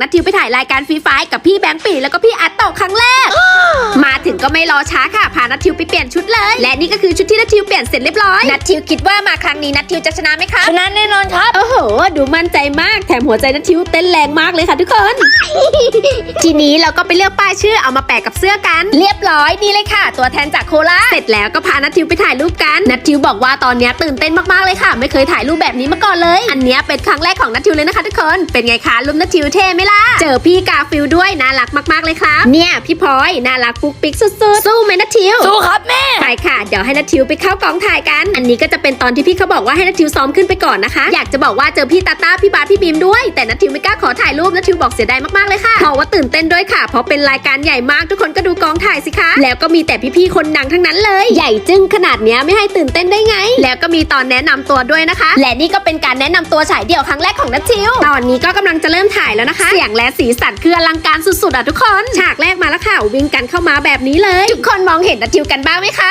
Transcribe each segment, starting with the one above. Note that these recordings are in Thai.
นัททิวไปถ่ายรายการฟรีไฟกับพี่แบงค์ปีแล้วก็พี่อัตโตะครั้งแรก มาถึงก็ไม่รอช้าค่ะพานัททิวไปเปลี่ยนชุดเลย และนี่ก็คือชุดที่นัททิวเปลี่ยนเสร็จเรียบร้อยนัททิวคิดว่ามาครั้งนี้นัททิวจะชนะไหมคะชนะแน่นอนครับโอ้โห ดูมั่นใจมากแถมหัวใจนัททิวเต้นแรงมากเลยค่ะทุกคน ทีนี้เราก็ไปเลือกป้ายชื่อเอามาแปะกับเสื้อกัน เรียบร้อยนี่เลยค่ะ ตัวแทนจากโคราชเสร็จแล้วก็พานัททิวไปถ่ายรูปกันนัททิวบอกว่าตอนเนี้ยตื่นเต้นมากๆเลยค่ะ ไม่เคยถ่ายรูปแบบนี้มาก่อนเลย อันเนี้ยเป็นครั้งแรกของนัททิวเลยนะคะทุกคนเป็นไงคะรูปนัททิวเท่ไหมล่ะ เจอพี่กาฟิลด้วยน่ารักมากๆเลยครับ เนี่ยพี่พลอยน่ารักปุ๊กปิ๊กสุดๆ สู้ไหมนัททิว สู้ครับแม่ ไปค่ะ เดี๋ยวให้นัททิวไปเข้ากองถ่ายกัน อันนี้ก็จะเป็นตอนที่พี่เขาบอกว่าให้นัททิวซ้อมขึ้นไปก่อนนะคะ อยากจะบอกว่าเจอพี่ตาต้าพี่บาสพี่บีมด้วย แต่นัททิวไม่กล้าขอถ่ายรูปนัททิวบอกเสียดายมากๆเลยค่ะเพราะว่าตื่นเต้นด้วยค่ะ เพราะเป็นรายการใหญ่มากทุกคนก็ดูกองถ่ายสิคะ แล้วก็มีแต่พี่ๆคนดังทั้งนั้นเลย ใหญ่จึ้งขนาดเนี้ยไม่ให้ตื่นเต้นได้ไง แล้วก็มีตอนแนะนำตัวด้วยนะคะ และนี่ก็เป็นการแนะนำตัวฉายเดี่ยวครั้งแรกของนัททิว ตอนนี้ก็กำลังจะเริ่มถ่ายแล้วนะคะเสียงและสีสันคืออลังการสุดๆอะทุกคน ฉากแรกมาแล้วค่ะ วิ่งกันเข้ามาแบบนี้เลย ทุกคนมองเห็นนัททิวกันบ้างไหมคะ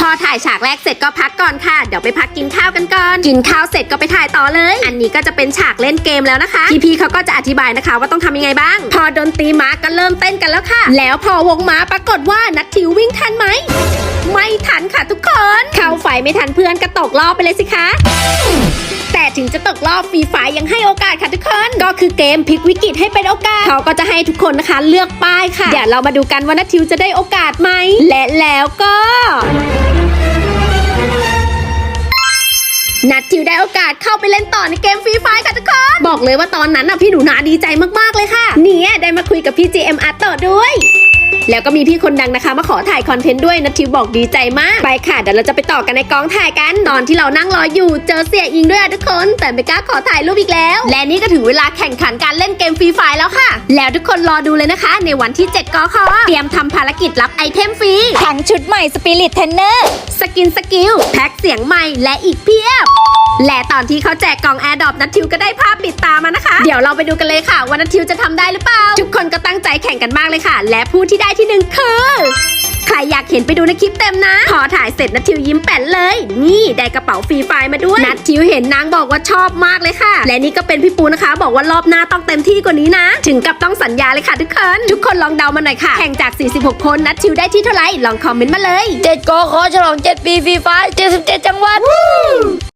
พอถ่ายฉากแรกเสร็จก็พักก่อนค่ะ เดี๋ยวไปพักกินข้าวกันก่อน กินข้าวเสร็จก็ไปถ่ายต่อเลย อันนี้ก็จะเป็นฉากเล่นเกมแล้วนะคะ พี่ๆเขาก็จะอธิบายนะคะ ว่าต้องทำยังไงบ้าง พอดนตรีม้าก็เริ่มเต้นกันแล้วค่ะ แล้วพอวงม้าปรากฏว่านัททิววิ่งทันไหมไม่ทันค่ะทุกคน เข้าไฟไม่ทันเพื่อนก็ตกรอบไปเลยสิคะ แต่ถึงจะตกรอบฟรีไฟยังให้โอกาสค่ะทุกคน ก็คือเกมพลิกวิกฤตให้เป็นโอกาส เขาก็จะให้ทุกคนนะคะเลือกป้ายค่ะ เดี๋ยวเรามาดูกันว่านัททิวจะได้โอกาสไหม และแล้วก็นัททิวได้โอกาสเข้าไปเล่นต่อในเกมฟรีไฟค่ะทุกคน บอกเลยว่าตอนนั้นน่ะพี่หนูนาดีใจมากๆเลยค่ะ เนี่ยได้มาคุยกับพี่ GM อาร์ตด้วย แล้วก็มีพี่คนดังนะคะ มาขอถ่ายคอนเทนต์ด้วยนัททิวบอกดีใจมาก ไปค่ะ เดี๋ยวเราจะไปต่อกันในกองถ่ายกันตอนที่เรานั่งรออยู่เจอเสียอิงด้วยอะทุกคน แต่ไม่กล้าขอถ่ายรูปอีกแล้ว และนี่ก็ถึงเวลาแข่งขันการเล่นเกมฟรีไฟแล้วค่ะ แล้วทุกคนรอดูเลยนะคะ ในวันที่ 7กคเตรียมทำภารกิจรับไอเทมฟรีทั้งชุดใหม่สปิริตเทนเนอร์สกินสกิลแพ็คเสียงใหม่และอีกเพียบ และตอนที่เขาแจกกล่องแอร์ดรอปนัททิวก็ได้ภาพปิดตามานะคะ เดี๋ยวเราไปดูกันเลยค่ะว่านัททิวจะทำได้หรือเปล่า ทุกคนก็ตั้งใจแข่งกันมากเลยค่ะ และผู้ที่ได้ที่หนึ่งคือใครอยากเห็นไปดูในคลิปเต็มนะ พอถ่ายเสร็จนัททิวยิ้มแป้นเลย นี่ได้กระเป๋าฟรีไฟล์มาด้วย นัททิวเห็นนางบอกว่าชอบมากเลยค่ะ และนี่ก็เป็นพี่ปูนะคะ บอกว่ารอบหน้าต้องเต็มที่กว่านี้นะ ถึงกับต้องสัญญาเลยค่ะทุกคน ทุกคนลองเดามาหน่อยค่ะ แข่งจาก 46 คนนัททิวได้ที่เท่าไหร่ ลองคอมเมนต์มาเลย7กขอฉลอง 7 ปีฟรีไฟ77 จังหวัด